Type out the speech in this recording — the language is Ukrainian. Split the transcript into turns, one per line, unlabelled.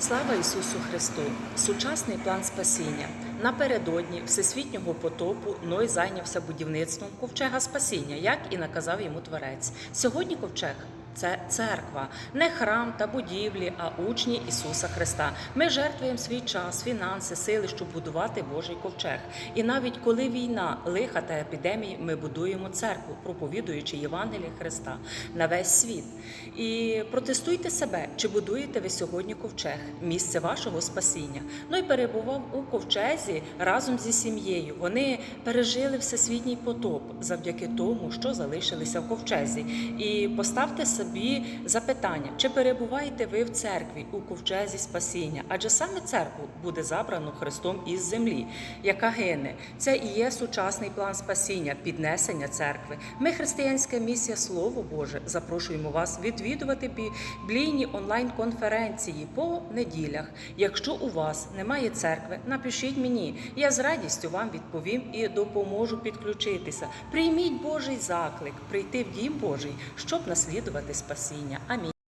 Слава Ісусу Христу! Сучасний план спасіння. Напередодні Всесвітнього потопу Ной зайнявся будівництвом ковчега спасіння, як і наказав йому Творець. Сьогодні ковчег. Це церква, не храм та будівлі, а учні Ісуса Христа. Ми жертвуємо свій час, фінанси, сили, щоб будувати Божий ковчег. І навіть коли війна, лиха та епідемії, ми будуємо церкву, проповідуючи Євангеліє Христа на весь світ. І протестуйте себе, чи будуєте ви сьогодні ковчег, місце вашого спасіння. Ну і перебував у ковчезі разом зі сім'єю. Вони пережили всесвітній потоп завдяки тому, що залишилися в ковчезі. І поставте собі запитання, чи перебуваєте ви в церкві у ковчезі спасіння? Адже саме церкву буде забрано Христом із землі, яка гине. Це і є сучасний план спасіння, піднесення церкви. Ми, християнська місія Слово Боже, запрошуємо вас відвідувати біблійні онлайн-конференції по неділях. Якщо у вас немає церкви, напишіть мені. Я з радістю вам відповім і допоможу підключитися. Прийміть Божий заклик, прийти в дім Божий, щоб наслідувати спасіння. Амінь.